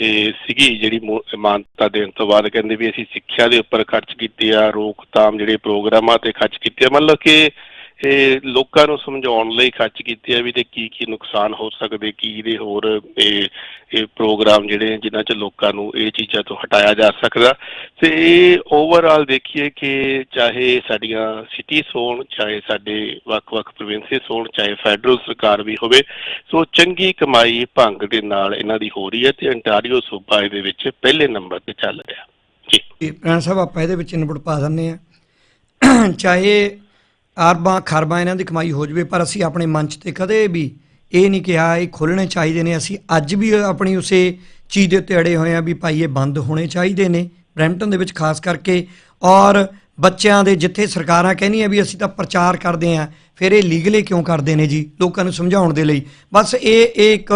ਇਹ ਸੀਗੀ ਜਿਹੜੀ ਮਾਨਤਾ ਦੇਣ ਤੋਂ ਬਾਅਦ ਕਹਿੰਦੇ ਵੀ ਅਸੀਂ ਸਿੱਖਿਆ ਦੇ ਉੱਪਰ ਖਰਚ ਕੀਤੇ ਆ, ਰੋਕਥਾਮ ਜਿਹੜੇ ਪ੍ਰੋਗਰਾਮਾਂ ਤੇ ਖਰਚ ਕੀਤੇ ਆ। ਮਤਲਬ ਕਿ ਇਹ ਲੋਕਾਂ ਨੂੰ ਸਮਝਾਉਣ ਲਈ ਖਰਚ ਕੀਤੇ ਆ ਵੀ ਤੇ ਕੀ ਕੀ ਨੁਕਸਾਨ ਹੋ ਸਕਦੇ, ਕੀ ਇਹਦੇ ਹੋਰ ਇਹ ਇਹ ਪ੍ਰੋਗਰਾਮ ਜਿਹੜੇ ਜਿਨ੍ਹਾਂ ਚ ਲੋਕਾਂ ਨੂੰ ਇਹ ਚੀਜ਼ਾਂ ਤੋਂ ਹਟਾਇਆ ਜਾ ਸਕਦਾ। ਤੇ ਓਵਰਆਲ ਦੇਖੀਏ ਕਿ ਚਾਹੇ ਸਾਡੀਆਂ ਸਿਟੀਜ਼ ਹੋਣ, ਚਾਹੇ ਸਾਡੇ ਵੱਖ-ਵੱਖ ਪ੍ਰੋਵਿੰਸਿਸ ਹੋਣ, ਚਾਹੇ ਫੈਡਰਲ ਸਰਕਾਰ ਵੀ ਹੋਵੇ, ਸੋ ਚੰਗੀ ਕਮਾਈ ਭੰਗ ਦੇ ਨਾਲ ਇਹਨਾਂ ਦੀ ਹੋ ਰਹੀ ਹੈ ਤੇ ਅੰਟਾਰੀਓ ਸੂਬਾ ਇਹਦੇ ਵਿੱਚ ਪਹਿਲੇ ਨੰਬਰ ਤੇ ਚੱਲ ਰਿਹਾ। ਜੀ। ਇਹ ਪ੍ਰਾਣ ਸਾਹਿਬ, ਆਪਾਂ ਇਹਦੇ ਵਿੱਚ ਇਨਪੁਟ ਪਾ ਦਿੰਦੇ ਆ ਚਾਹੇ ਅਰਬਾਂ ਖਰਬਾਂ ਇਹਨਾਂ ਦੀ ਕਮਾਈ ਹੋ ਜਵੇ, ਪਰ ਅਸੀਂ ਆਪਣੇ ਮੰਚ ਤੇ ਕਦੇ ਵੀ ਇਹ ਨਹੀਂ ਕਿਹਾ, ਇਹ ਖੋਲਣੇ ਚਾਹੀਦੇ ਨੇ। ਅਸੀਂ ਅੱਜ ਵੀ ਆਪਣੀ ਉਸੇ ਚੀਜ਼ ਦੇ ਉੱਤੇ ਅੜੇ ਹੋਏ ਆ ਵੀ ਭਾਈ ਇਹ ਬੰਦ ਹੋਣੇ ਚਾਹੀਦੇ ਨੇ, ਬਰੈਂਪਟਨ ਦੇ ਵਿੱਚ ਖਾਸ ਕਰਕੇ। ਔਰ ਬੱਚਿਆਂ ਦੇ ਜਿੱਥੇ ਸਰਕਾਰਾਂ ਕਹਿੰਦੀਆਂ ਵੀ ਅਸੀਂ ਤਾਂ ਪ੍ਰਚਾਰ ਕਰਦੇ ਆ ਫਿਰ ਇਹ ਲੀਗਲੀ ਕਿਉਂ ਕਰਦੇ ਨੇ ਜੀ, ਲੋਕਾਂ ਨੂੰ ਸਮਝਾਉਣ ਦੇ ਲਈ। ਬਸ ਇਹ ਇਹ ਇੱਕ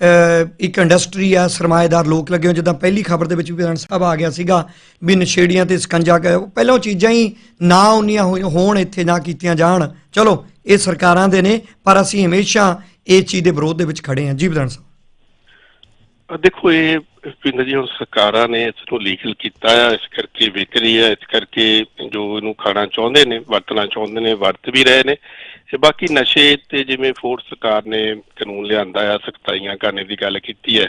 ਇੱਕ ਇੰਡਸਟਰੀ ਆ, ਸਰਮਾਏਦਾਰ ਲੋਕ ਲੱਗੇ ਹੋ ਜਿੱਦਾਂ ਪਹਿਲੀ ਖਬਰ ਦੇ ਵਿੱਚ ਵੀ ਵਿਧਾਨ ਸਾਹਿਬ ਆ ਗਿਆ ਸੀਗਾ ਵੀ ਨਸ਼ੇੜੀਆਂ ਤੇ ਸਕੰਜਾ ਪਹਿਲਾਂ ਉਹ ਚੀਜ਼ਾਂ ਹੀ ਨਾ ਉਨੀਆਂ ਹੋਣ ਇੱਥੇ, ਨਾ ਕੀਤੀਆਂ ਜਾਣ। ਚਲੋ, ਇਹ ਸਰਕਾਰਾਂ ਦੇ ਨੇ, ਪਰ ਅਸੀਂ ਹਮੇਸ਼ਾ ਇਹ ਚੀਜ਼ ਦੇ ਵਿਰੋਧ ਦੇ ਵਿੱਚ ਖੜੇ ਹਾਂ। ਜੀ ਵਿਧਾਨ ਸਾਹਿਬ ਦੇਖੋ, ਇਹ ਪਿੰਡ ਜੀ ਹੁਣ ਸਰਕਾਰਾਂ ਨੇ ਇਸ ਨੂੰ ਲੀਗਲ ਕੀਤਾ ਆ। ਇਸ ਕਰਕੇ ਵਿਕ ਰਹੀ ਹੈ ਇਸ ਕਰਕੇ ਜੋ ਇਹਨੂੰ ਖਾਣਾ ਚਾਹੁੰਦੇ ਨੇ, ਵਰਤਣਾ ਚਾਹੁੰਦੇ ਨੇ, ਵਰਤ ਵੀ ਰਹੇ ਨੇ। ਤੇ ਬਾਕੀ ਨਸ਼ੇ ਤੇ ਜਿਵੇਂ ਫੋਰਡ ਸਰਕਾਰ ਨੇ ਕਾਨੂੰਨ ਲਿਆਂਦਾ ਆ, ਸਖਤਾਈਆਂ ਕਰਨੇ ਦੀ ਗੱਲ ਕੀਤੀ ਹੈ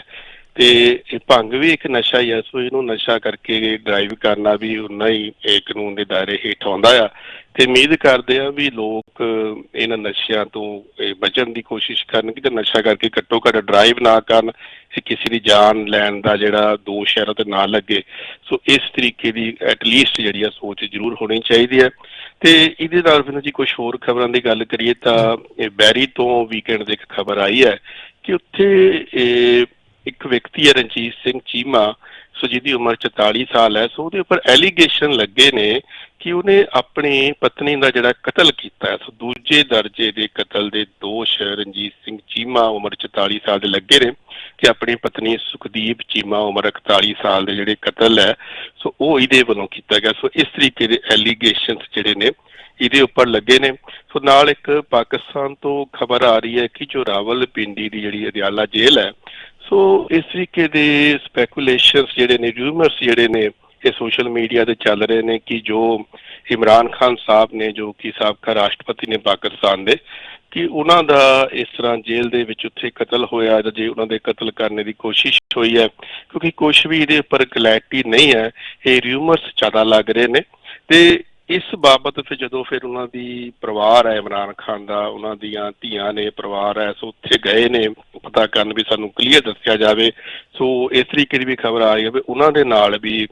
ਤੇ ਇਹ ਭੰਗ ਵੀ ਇੱਕ ਨਸ਼ਾ ਹੀ ਹੈ ਸੋ ਇਹਨੂੰ ਨਸ਼ਾ ਕਰਕੇ ਡਰਾਈਵ ਕਰਨਾ ਵੀ ਉਨਾ ਹੀ ਇਹ ਕਾਨੂੰਨ ਦੇ ਦਾਇਰੇ ਹੇਠ ਆਉਂਦਾ ਆ। ਤੇ ਉਮੀਦ ਕਰਦੇ ਆ ਵੀ ਲੋਕ ਇਹਨਾਂ ਨਸ਼ਿਆਂ ਤੋਂ ਬਚਣ ਦੀ ਕੋਸ਼ਿਸ਼ ਕਰਨ ਤੇ ਨਸ਼ਾ ਕਰਕੇ ਘੱਟੋ ਘੱਟ ਡਰਾਈਵ ਨਾ ਕਰਨ ਤੇ ਕਿਸੇ ਦੀ ਜਾਨ ਲੈਣ ਦਾ ਜਿਹੜਾ ਦੋਸ਼ ਹੈ ਉਹਦੇ ਨਾ ਲੱਗੇ। ਸੋ ਇਸ ਤਰੀਕੇ ਦੀ ਐਟਲੀਸਟ ਜਿਹੜੀ ਆ ਸੋਚ ਜ਼ਰੂਰ ਹੋਣੀ ਚਾਹੀਦੀ ਹੈ। ਤੇ ਇਹਦੇ ਨਾਲ ਫਿਰ ਜੀ ਕੁਝ ਹੋਰ ਖਬਰਾਂ ਦੀ ਗੱਲ ਕਰੀਏ ਤਾਂ ਬੈਰੀ ਤੋਂ ਵੀਕਐਂਡ ਦੀ ਇੱਕ ਖਬਰ ਆਈ ਹੈ ਕਿ ਉੱਥੇ ਇਹ ਇੱਕ ਵਿਅਕਤੀ ਹੈ ਰਣਜੀਤ ਸਿੰਘ ਚੀਮਾ, ਸੋ ਜਿਹਦੀ ਉਮਰ 44 ਸਾਲ ਹੈ, ਸੋ ਉਹਦੇ ਉੱਪਰ ਐਲੀਗੇਸ਼ਨ ਲੱਗੇ ਨੇ ਕਿ ਉਹਨੇ ਆਪਣੀ ਪਤਨੀ ਦਾ ਜਿਹੜਾ ਕਤਲ ਕੀਤਾ ਹੈ। ਸੋ ਦੂਜੇ ਦਰਜੇ ਦੇ ਕਤਲ ਦੇ ਦੋਸ਼ ਰਣਜੀਤ ਸਿੰਘ ਚੀਮਾ ਉਮਰ 44 ਸਾਲ ਦੇ ਲੱਗੇ ਨੇ ਕਿ ਆਪਣੀ ਪਤਨੀ ਸੁਖਦੀਪ ਚੀਮਾ ਉਮਰ 41 ਸਾਲ ਦੇ ਜਿਹੜੇ ਕਤਲ ਹੈ, ਸੋ ਉਹ ਇਹਦੇ ਵੱਲੋਂ ਕੀਤਾ ਗਿਆ। ਸੋ ਇਸ ਤਰੀਕੇ ਦੇ ਐਲੀਗੇਸ਼ਨਸ ਜਿਹੜੇ ਨੇ, ਇਹਦੇ ਉੱਪਰ ਲੱਗੇ ਨੇ। ਸੋ ਨਾਲ ਇੱਕ ਪਾਕਿਸਤਾਨ ਤੋਂ ਖਬਰ ਆ ਰਹੀ ਹੈ ਕਿ ਜੋ ਰਾਵਲਪਿੰਡੀ ਦੀ ਜਿਹੜੀ ਅਦਿਆਲਾ ਜੇਲ੍ਹ ਹੈ ਸੋ ਇਸ ਤਰੀਕੇ ਦੇ ਸਪੈਕੂਲੇਸ਼ਨਸ ਜਿਹੜੇ ਨੇ ਰਿਊਮਰਸ ਜਿਹੜੇ ਨੇ, ਇਹ ਸੋਸ਼ਲ ਮੀਡੀਆ ਤੇ ਚੱਲ ਰਹੇ ਨੇ ਕਿ ਜੋ ਇਮਰਾਨ ਖਾਨ ਸਾਹਿਬ ਨੇ, ਜੋ ਕਿ ਸਾਬਕਾ ਰਾਸ਼ਟਰਪਤੀ ਨੇ ਪਾਕਿਸਤਾਨ ਦੇ, ਕਿ ਉਹਨਾਂ ਦਾ ਇਸ ਤਰ੍ਹਾਂ ਜੇਲ੍ਹ ਦੇ ਵਿੱਚ ਉੱਥੇ ਕਤਲ ਹੋਇਆ, ਜਾਂ ਜੇ ਉਹਨਾਂ ਦੇ ਕਤਲ ਕਰਨ ਦੀ ਕੋਸ਼ਿਸ਼ ਹੋਈ ਹੈ, ਕਿਉਂਕਿ ਕੁਝ ਵੀ ਇਹਦੇ ਉੱਪਰ ਕਲੈਰਿਟੀ ਨਹੀਂ ਹੈ, ਇਹ ਰਿਊਮਰਸ ਜ਼ਿਆਦਾ ਲੱਗ ਰਹੇ ਨੇ ਤੇ ਇਸ ਬਾਬਤ ਫਿਰ ਜਦੋਂ ਫਿਰ ਉਹਨਾਂ ਦੀ ਪਰਿਵਾਰ ਹੈ, ਇਮਰਾਨ ਖਾਨ ਦਾ, ਉਹਨਾਂ ਦੀਆਂ ਧੀਆਂ ਨੇ, ਪਰਿਵਾਰ ਹੈ, ਸੋ ਉੱਥੇ ਗਏ ਨੇ, ਪਤਾ ਕਰਨ ਵੀ ਸਾਨੂੰ ਕਲੀਅਰ ਦੱਸਿਆ ਜਾਵੇ। ਸੋ ਇਸ ਤਰੀਕੇ ਦੀ ਵੀ ਖਬਰ ਆ ਰਹੀ ਹੈ ਵੀ ਉਹਨਾਂ ਦੇ ਨਾਲ ਵੀ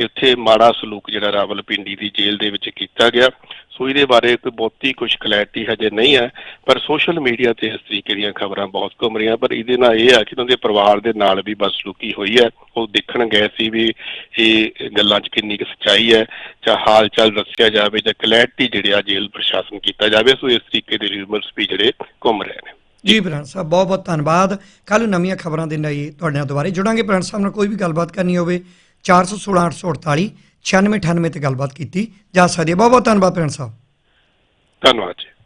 ਇੱਥੇ ਮਾੜਾ ਸਲੂਕ ਜਿਹੜਾ ਰਾਵਲਪਿੰਡੀ ਦੀ ਜੇਲ੍ਹ ਦੇ ਵਿੱਚ ਕੀਤਾ ਗਿਆ। ਸੋ ਇਹਦੇ ਬਾਰੇ ਕੋਈ ਬਹੁਤੀ ਕੁਝ ਕਲੈਰਿਟੀ ਹਜੇ ਨਹੀਂ ਹੈ, ਪਰ ਸੋਸ਼ਲ ਮੀਡੀਆ ਤੇ ਇਸ ਤਰੀਕੇ ਦੀਆਂ ਖਬਰਾਂ ਬਹੁਤ ਘੁੰਮ ਰਹੀਆਂ, ਪਰ ਇਹਦੇ ਨਾਲ ਇਹ ਆ ਕਿ ਉਹਨਾਂ ਦੇ ਪਰਿਵਾਰ ਦੇ ਨਾਲ ਵੀ ਬਦਸਲੂਕੀ ਹੋਈ ਹੈ। ਉਹ ਦੇਖਣ ਗਏ ਸੀ ਵੀ ਇਹ ਗੱਲਾਂ 'ਚ ਕਿੰਨੀ ਕੁ ਸੱਚਾਈ ਹੈ, ਜਾਂ ਹਾਲ ਚਾਲ ਦੱਸਿਆ ਜਾਵੇ, ਜਾਂ ਕਲੈਰਿਟੀ ਜਿਹੜੀ ਆ ਜੇਲ੍ਹ ਪ੍ਰਸ਼ਾਸਨ ਕੀਤਾ ਜਾਵੇ। ਸੋ ਇਸ ਤਰੀਕੇ ਦੇ ਰਿਊਮਰਸ ਵੀ ਜਿਹੜੇ ਘੁੰਮ ਰਹੇ ਨੇ। ਜੀ ਬ੍ਰਾਂਡ ਸਾਹਿਬ ਬਹੁਤ ਬਹੁਤ ਧੰਨਵਾਦ। ਕੱਲ ਨਵੀਆਂ ਖਬਰਾਂ ਦੇ ਲਈ ਤੁਹਾਡੇ ਨਾਲ ਦੁਬਾਰੇ ਜੁੜਾਂਗੇ। ਬ੍ਰਾਂਡ ਸਾਹਿਬ ਨਾਲ ਕੋਈ ਵੀ ਗੱਲਬਾਤ ਕਰਨੀ ਹੋਵੇ 416 848 9698 ਤੇ ਗੱਲਬਾਤ ਕੀਤੀ। ਜਾ ਸਕਦੀ ਹੈ। ਬਹੁਤ ਬਹੁਤ ਧੰਨਵਾਦ ਭੈਣ ਸਾਹਿਬ। ਧੰਨਵਾਦ ਜੀ।